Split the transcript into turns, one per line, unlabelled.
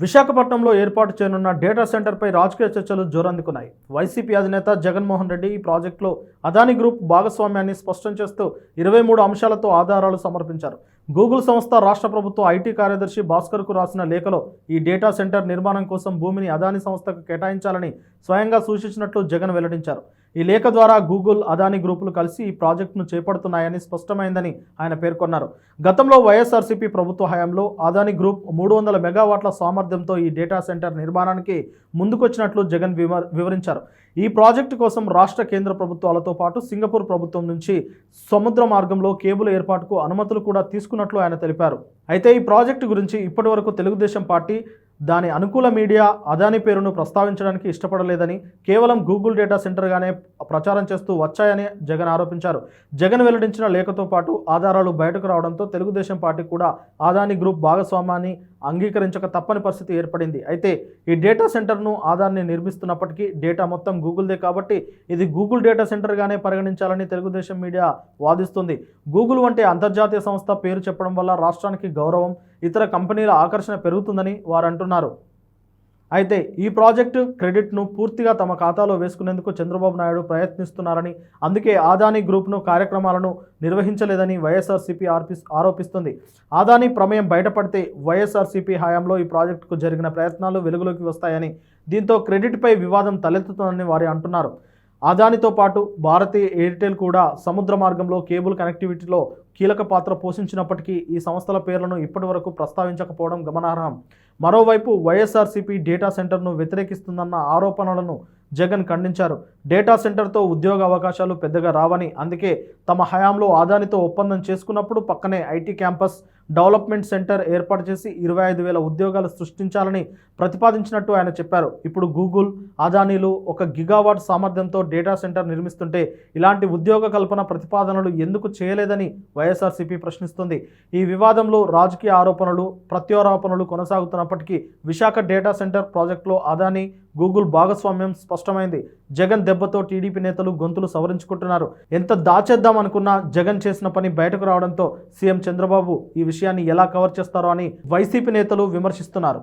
విశాఖపట్నంలో ఏర్పాటు చేయనున్న డేటా సెంటర్పై రాజకీయ చర్చలు జోరందుకున్నాయి. వైసీపీ అధినేత జగన్మోహన్ రెడ్డి ఈ ప్రాజెక్టులో అదాని గ్రూప్ భాగస్వామ్యాన్ని స్పష్టం చేస్తూ ఇరవై మూడు అంశాలతో ఆధారాలు సమర్పించారు. గూగుల్ సంస్థ రాష్ట్ర ప్రభుత్వ ఐటీ కార్యదర్శి భాస్కర్కు రాసిన లేఖలో ఈ డేటా సెంటర్ నిర్మాణం కోసం భూమిని అదాని సంస్థకు కేటాయించాలని స్వయంగా సూచించినట్లు జగన్ వెల్లడించారు. ఈ లేఖ ద్వారా గూగుల్ అదాని గ్రూపులు కలిసి ఈ ప్రాజెక్టును చేపడుతున్నాయని స్పష్టమైందని ఆయన పేర్కొన్నారు. గతంలో వైఎస్ఆర్సీపీ ప్రభుత్వ హయాంలో అదాని గ్రూప్ మూడు వందల మెగావాట్ల సామర్థ్యంతో ఈ డేటా సెంటర్ నిర్మాణానికి ముందుకొచ్చినట్లు జగన్ వివరించారు. ఈ ప్రాజెక్టు కోసం రాష్ట్ర కేంద్ర ప్రభుత్వాలతో పాటు సింగపూర్ ప్రభుత్వం నుంచి సముద్ర మార్గంలో కేబుల్ ఏర్పాటుకు అనుమతులు కూడా తీసుకున్నట్లు ఆయన తెలిపారు. అయితే ఈ ప్రాజెక్టు గురించి ఇప్పటివరకు తెలుగుదేశం పార్టీ దాని అనుకూల మీడియా అదాని పేరును ప్రస్తావించడానికి ఇష్టపడలేదని కేవలం గూగుల్ డేటా సెంటర్గానే ప్రచారం చేస్తూ వచ్చాయని జగన్ ఆరోపించారు. జగన్ వెల్లడించిన లేఖతో పాటు ఆధారాలు బయటకు రావడంతో తెలుగుదేశం పార్టీ కూడా ఆదాని గ్రూప్ భాగస్వామ్యాన్ని అంగీకరించక తప్పని పరిస్థితి ఏర్పడింది. అయితే ఈ డేటా సెంటర్ను ఆధార్ని నిర్మిస్తున్నప్పటికీ డేటా మొత్తం గూగుల్దే కాబట్టి ఇది గూగుల్ డేటా సెంటర్గానే పరిగణించాలని తెలుగుదేశం మీడియా వాదిస్తుంది. గూగుల్ వంటి అంతర్జాతీయ సంస్థ పేరు చెప్పడం వల్ల రాష్ట్రానికి గౌరవం ఇతర కంపెనీల ఆకర్షణ పెరుగుతుందని వారు అంటున్నారు అయితే ఈ ప్రాజెక్టు క్రెడిట్ను పూర్తిగా తమ ఖాతాలో వేసుకునేందుకు చంద్రబాబు నాయుడు ప్రయత్నిస్తున్నారని అందుకే ఆదాని గ్రూప్ను కార్యక్రమాలను నిర్వహించలేదని వైఎస్ఆర్సీపీ ఆర్పి ఆరోపిస్తుంది. ఆదాని ప్రమేయం బయటపడితే వైఎస్ఆర్సీపీ హయాంలో ఈ ప్రాజెక్టుకు జరిగిన ప్రయత్నాలు వెలుగులోకి వస్తాయని దీంతో క్రెడిట్పై వివాదం తలెత్తుతుందని వారు అంటున్నారు. అదానితో పాటు భారతీయ ఎయిర్టెల్ కూడా సముద్ర మార్గంలో కేబుల్ కనెక్టివిటీలో కీలక పాత్ర పోషించినప్పటికీ ఈ సంస్థల పేర్లను ఇప్పటివరకు ప్రస్తావించకపోవడం గమనార్హం. మరోవైపు వైఎస్ఆర్సీపీ డేటా సెంటర్ను వ్యతిరేకిస్తుందన్న ఆరోపణలను జగన్ ఖండించారు. డేటా సెంటర్తో ఉద్యోగ అవకాశాలు పెద్దగా రావని అందుకే తమ హయాంలో ఆదానితో ఒప్పందం చేసుకున్నప్పుడు పక్కనే ఐటీ క్యాంపస్ డెవలప్మెంట్ సెంటర్ ఏర్పాటు చేసి ఇరవై ఐదు వేల ఉద్యోగాలు సృష్టించాలని ప్రతిపాదించినట్టు ఆయన చెప్పారు. ఇప్పుడు గూగుల్ అదానీలు ఒక గిగావాట్ సామర్థ్యంతో డేటా సెంటర్ నిర్మిస్తుంటే ఇలాంటి ఉద్యోగ కల్పన ప్రతిపాదనలు ఎందుకు చేయలేదని వైఎస్ఆర్సీపీ ప్రశ్నిస్తుంది. ఈ వివాదంలో రాజకీయ ఆరోపణలు ప్రత్యారోపణలు కొనసాగుతున్నప్పటికీ విశాఖ డేటా సెంటర్ ప్రాజెక్టులో అదానీ గూగుల్ భాగస్వామ్యం స్పష్టమైంది. జగన్ దెబ్బతో టీడీపీ నేతలు గొంతులు సవరించుకుంటున్నారు. ఎంత దాచేద్దాం అనుకున్నా జగన్ చేసిన పని బయటకు రావడంతో సీఎం చంద్రబాబు ఈ విషయాన్ని ఎలా కవర్ చేస్తారో అని వైసీపీ నేతలు విమర్శిస్తున్నారు.